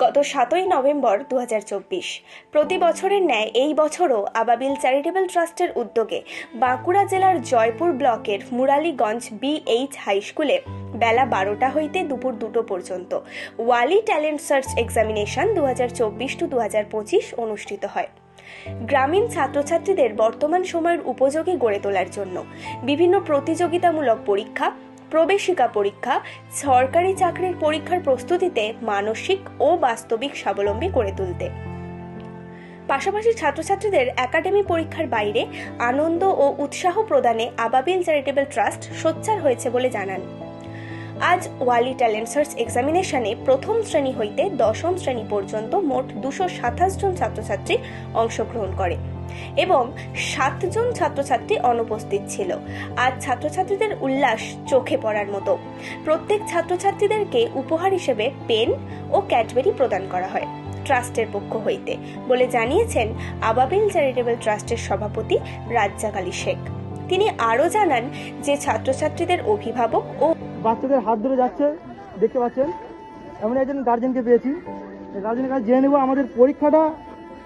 গত সাতই নভেম্বর দু হাজার চব্বিশ। প্রতি বছরের ন্যায় এই বছরও আবাবিল চ্যারিটেবল ট্রাস্টের উদ্যোগে বাঁকুড়া জেলার জয়পুর ব্লকের মুরালীগঞ্জ বিএইচ হাই স্কুলে বেলা বারোটা হইতে দুপুর দুটো পর্যন্ত ওয়ালি ট্যালেন্ট সার্চ এক্সামিনেশন দু হাজার চব্বিশ টু দু হাজার পঁচিশ অনুষ্ঠিত হয়। গ্রামীণ ছাত্রছাত্রীদের বর্তমান সময়ের উপযোগী গড়ে তোলার জন্য বিভিন্ন প্রতিযোগিতামূলক পরীক্ষা প্রবেশিকা পরীক্ষা সরকারি চাকরির পরীক্ষার প্রস্তুতিতে মানসিক ও বাস্তবিক স্বাবলম্বী করে তুলতে। পাশাপাশি ছাত্রছাত্রীদের একাডেমি পরীক্ষার বাইরে আনন্দ ও উৎসাহ প্রদানে আবাবিল চ্যারিটেবল ট্রাস্ট সোচ্চার হয়েছে বলে জানান। আজ ওয়ালি ট্যালেন্ট সার্চ এক্সামিনেশনে প্রথম শ্রেণি হইতে দশম শ্রেণি পর্যন্ত মোট দুশো সাতাশ জন ছাত্রছাত্রী অংশগ্রহণ করে। এবং সাতজন ছাত্রছাত্রী অনুপস্থিত ছিল। আজ ছাত্রছাত্রীদের উল্লাস চোখে পড়ার মতো। প্রত্যেক ছাত্রছাত্রীদেরকে উপহার হিসেবে পেন ও ক্যাডবেরি প্রদান করা হয় ট্রাস্টের পক্ষ হইতে বলে জানিয়েছেন আবাবিল চ্যারিটেবল ট্রাস্টের সভাপতি রাজ্জাক আলী শেখ। তিনি আরও জানান যে ছাত্রছাত্রীদের অভিভাবক ও বাচ্চাদের হাত ধরে যাচ্ছে, দেখতে পাচ্ছেন? এমন একজন গার্জেনকে পেয়েছি। গার্জেনের কাছে জেনে নেব, আমাদের পরীক্ষাটা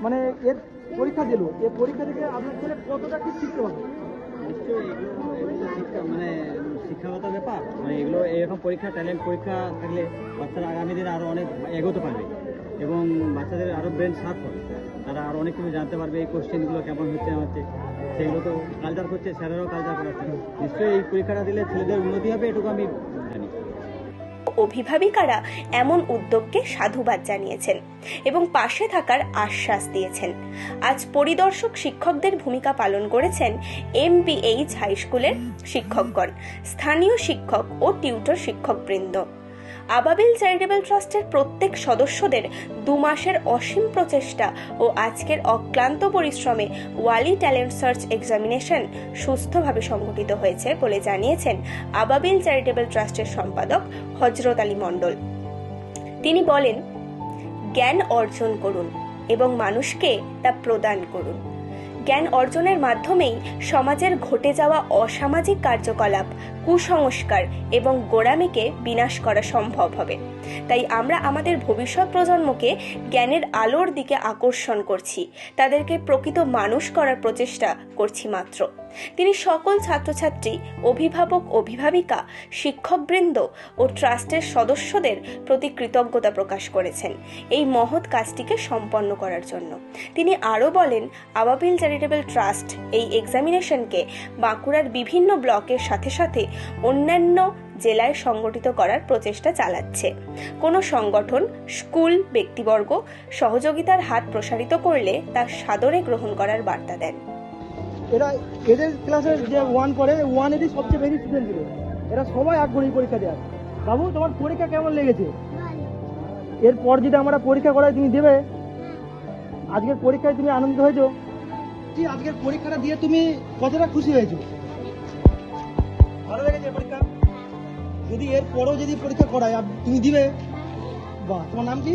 মানে এর পরীক্ষা দিল। এর পরীক্ষা থেকে আপনার ছেলে কতটা কি শিখতে শিক্ষা মানে শিক্ষাগত ব্যাপার। মানে এগুলো এরকম পরীক্ষা, ট্যালেন্ট পরীক্ষা থাকলে বাচ্চারা আগামী দিনে আরও অনেক এগোতে পারবে এবং বাচ্চাদের আরও ব্রেন শার্প হবে। তারা আরও অনেক কিছু জানতে পারবে, এই কোশ্চেনগুলো কেমন হচ্ছে, না হচ্ছে। সেগুলো তো কালচার করছে, স্যারেরাও কালচার করাচ্ছে। নিশ্চয়ই এই পরীক্ষাটা দিলে ছেলেদের উন্নতি হবে, এটুকু আমি অভিভাবিকারা এমন উদ্যোগকে সাধুবাদ জানিয়েছেন এবং পাশে থাকার আশ্বাস দিয়েছেন। আজ পরিদর্শক শিক্ষকদের ভূমিকা পালন করেছেন এমপিএইচ হাই স্কুলের শিক্ষকগণ। স্থানীয় শিক্ষক ও টিউটর শিক্ষকবৃন্দ। আবাবিল চ্যারিটেবল ট্রাস্টের প্রত্যেক সদস্যদের দু মাসের অসীম প্রচেষ্টা ও আজকের অক্লান্ত পরিশ্রমে ওয়ালি ট্যালেন্ট সার্চ এক্সামিনেশন সুস্থভাবে সংঘটিত হয়েছে বলে জানিয়েছেন আবাবিল চ্যারিটেবল ট্রাস্টের সম্পাদক হজরত আলী মণ্ডল। তিনি বলেন, জ্ঞান অর্জন করুন এবং মানুষকে তা প্রদান করুন। জ্ঞান অর্জনের মাধ্যমেই সমাজের ঘটে যাওয়া অসামাজিক কার্যকলাপ, কুসংস্কার এবং গোড়ামিকে বিনাশ করা সম্ভব হবে। তাই আমরা আমাদের ভবিষ্যৎ প্রজন্মকে জ্ঞানের আলোর দিকে আকর্ষণ করছি, তাদেরকে প্রকৃত মানুষ করার প্রচেষ্টা করছি মাত্র। তিনি সকল ছাত্রছাত্রী, অভিভাবক, অভিভাবিকা, শিক্ষকবৃন্দ ও ট্রাস্টের সদস্যদের প্রতি কৃতজ্ঞতা প্রকাশ করেছেন। এই মহৎ কাজটিকে সম্পন্ন করার জন্য। তিনি আরও বলেন, আবাবিল চ্যারিটেবল ট্রাস্ট এই এক্সামিনেশনকে বাঁকুড়ার বিভিন্ন ব্লকের সাথে সাথে অন্যান্য জেলায় সংগঠিত করার প্রচেষ্টা চালাচ্ছে। কোনো সংগঠন স্কুল ব্যক্তিবর্গ সহযোগিতার হাত প্রসারিত করলে তা সাদরে গ্রহণ করার বার্তা দেন। এরা এদের ক্লাসের যে ওয়ান করে ওয়ানেরই সবচেয়ে বেশি স্টুডেন্ট ছিল। এরা সবাই আগ্রহী পরীক্ষা দেওয়ার বাবু তোমার পরীক্ষা কেমন লেগেছে? এরপর যদি আমরা পরীক্ষা করাই তুমি দেবে? আজকের পরীক্ষায় তুমি আনন্দ হয়েছো? কি আজকের পরীক্ষাটা দিয়ে তুমি কতটা খুশি হয়েছো? ভালো লেগেছে পরীক্ষা? যদি এর পরেও যদি পরীক্ষা করায় তুমি দিবে? বাহ তোমার নাম কি?